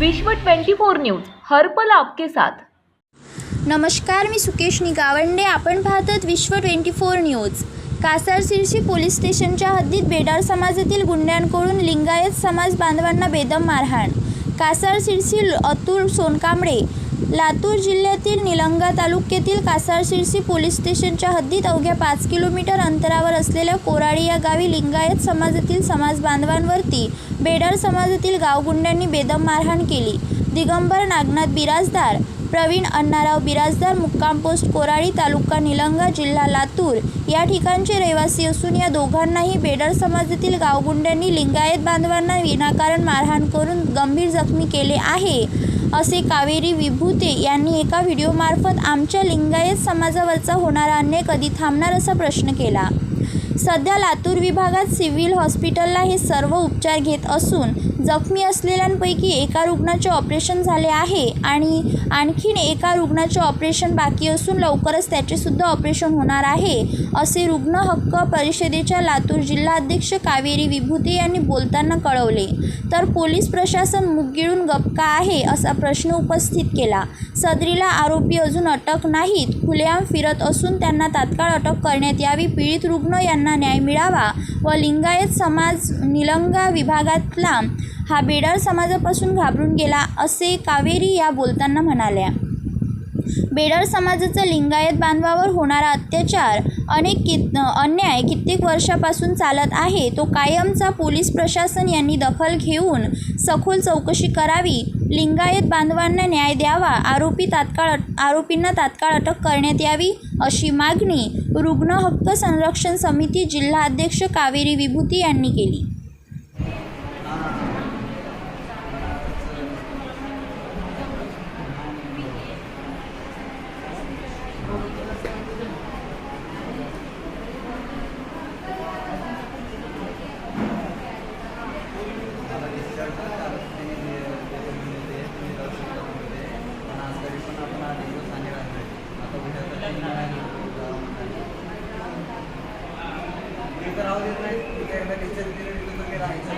विश्व 24 न्यूज हरपल आपके साथ. नमस्कार मी सुकेश निगावंडे. आपण पाहतात Vishwa twenty four news. Kasarshirshi police स्टेशनच्या हद्दीत बेडार समाजातील गुंड्यांकडून लिंगायत समाज बांधवांना बेदम मारहाण. कासार शिरसी अतुल सोनकांबळे लातूर जिल्ह्यातील निलंगा तालुक्यातील कासारशिरसी पोलीस स्टेशनच्या हद्दीत अवघ्या पाच किलोमीटर अंतरावर असलेल्या कोराळी या गावी लिंगायत समाजातील समाज बांधवांवरती बेडार समाजातील गावगुंड्यांनी बेदम मारहाण केली. दिगंबर नागनाथ बिराजदार प्रवीण अण्णाराव बिराजदार मुक्काम पोस्ट कोराळी तालुका निलंगा जिल्हा लातूर या ठिकाणचे रहिवासी असून या दोघांनाही बेडर समाजातील गावगुंड्यांनी लिंगायत बांधवांना विनाकारण मारहाण करून गंभीर जखमी केले आहे. असे कावेरी विभूते यांनी एका व्हिडिओमार्फत आमच्या लिंगायत समाजावरचा होणारा अन्याय कधी थांबणार असा प्रश्न केला. सध्या लातूर विभागात सिव्हिल हॉस्पिटलला हे सर्व उपचार घेत असून जखमी असलेल्यांपैकी एका रुग्णाचे ऑपरेशन झाले आहे आणि आणखीन एका रुग्णाचे ऑपरेशन बाकी असून लवकरच त्याचेसुद्धा ऑपरेशन होणार आहे असे रुग्ण हक्क परिषदेच्या लातूर जिल्हाध्यक्ष कावेरी विभूते यांनी बोलताना कळवले. तर पोलीस प्रशासन मुगगिळून गपका आहे असा प्रश्न उपस्थित केला. सदरीला आरोपी अजून अटक नाहीत खुलेआम फिरत असून त्यांना तात्काळ अटक करण्यात यावी पीडित रुग्ण यांना न्याय मिळावा व लिंगायत समाज निलंगा विभागातला हा बेडार समाजापासून घाबरून गेला असे कावेरी या बोलताना म्हणाल्या. बेडार समाजाचा लिंगायत बांधवावर होणारा अत्याचार अनेक कित अन्याय कित्येक वर्षापासून चालत आहे. तो कायमचा पोलीस प्रशासन यांनी दखल घेऊन सखोल चौकशी करावी लिंगायत बांधवांना न्याय द्यावा आरोपी तात्काळ आरोपींना तात्काळ अटक करण्यात यावी अशी मागणी रुग्ण हक्क संरक्षण समिती जिल्हाध्यक्ष कावेरी विभूती यांनी केली. ते तर आवाज येत नाही. एकदा टीचर पिरियड राहायचं.